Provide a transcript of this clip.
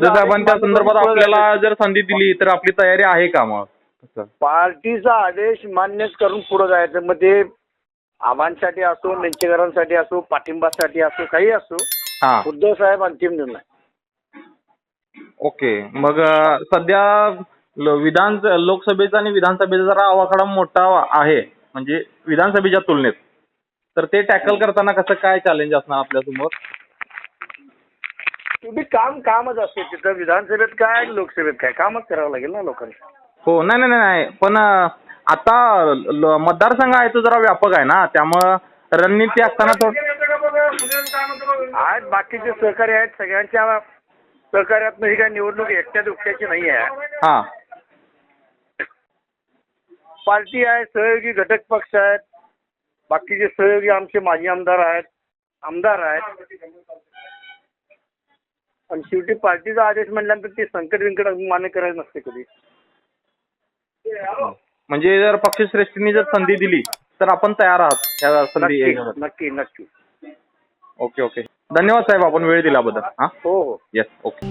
त्या संदर्भात आपल्याला जर संधी दिली तर आपली तयारी आहे का मग. पार्टीचा आदेश मान्य करून पुढे जायचं. मग ते आव्हानसाठी असो नेंचेकरांसाठी असो पाठिंबासाठी असो काही असो उद्धव साहेब अंतिम निर्णय. ओके. मग सध्या विधान लोकसभेचा आणि विधानसभेचा जरा आवाखाडा मोठा आहे. म्हणजे विधानसभेच्या तुलनेत. तर ते टॅकल करताना कसं काय चॅलेंज असणार आपल्यासमोर तुम्ही काम कामच असते तिथं. विधानसभेत काय आणि लोकसभेत काय? कामच करावं लागेल ना लोकांनी. हो नाही नाही नाही पण अं, आता ल- मतदारसंघ आहे तो जरा व्यापक आहे ना. त्यामुळं रणनीती असताना थोडं आहेत बाकीचे सहकारी आहेत. सगळ्यांच्या सहकार्यातनं ही काय निवडणूक एकट्या दुकट्याची नाही आहे हा. पार्टी आहे सहयोगी घटक पक्ष आहेत. बाकीचे सहयोगी आमचे माजी आमदार आहेत. आमदार आहेत. आणि शेवटी पार्टीचा आदेश म्हटल्यानंतर ते संकट विंकट मान्य करायचं नसते कधी. म्हणजे जर पक्षश्रेष्ठींनी जर संधी दिली तर आपण तयार आहात या संधी नक्की नक्की नक्की. Okay okay. धन्यवाद साहेब आपण वेळ दिल्याबद्दल. हा? हो हो. Yes okay